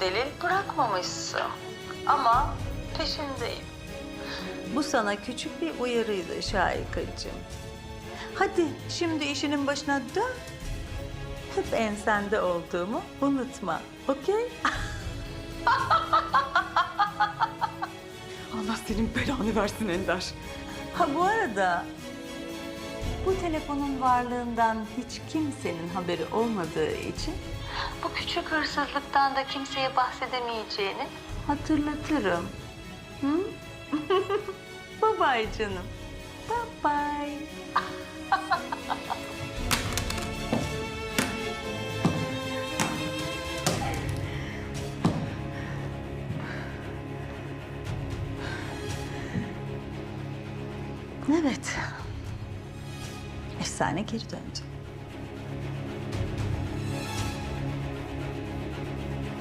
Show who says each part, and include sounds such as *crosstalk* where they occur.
Speaker 1: delil bırakmamışsın. Ama peşindeyim. Bu sana küçük bir uyarıydı Şahikacığım. Hadi şimdi işinin başına dön. Hep ensende olduğumu unutma. Okey? *laughs*
Speaker 2: Allah senin belanı versin Ender.
Speaker 1: Ha bu arada bu telefonun varlığından hiç kimsenin haberi olmadığı için bu küçük hırsızlıktan da kimseye bahsedemeyeceğini hatırlatırım. Hı? *laughs* bye bye canım. Bye bye. *laughs* Evet. Efsane geri döndü.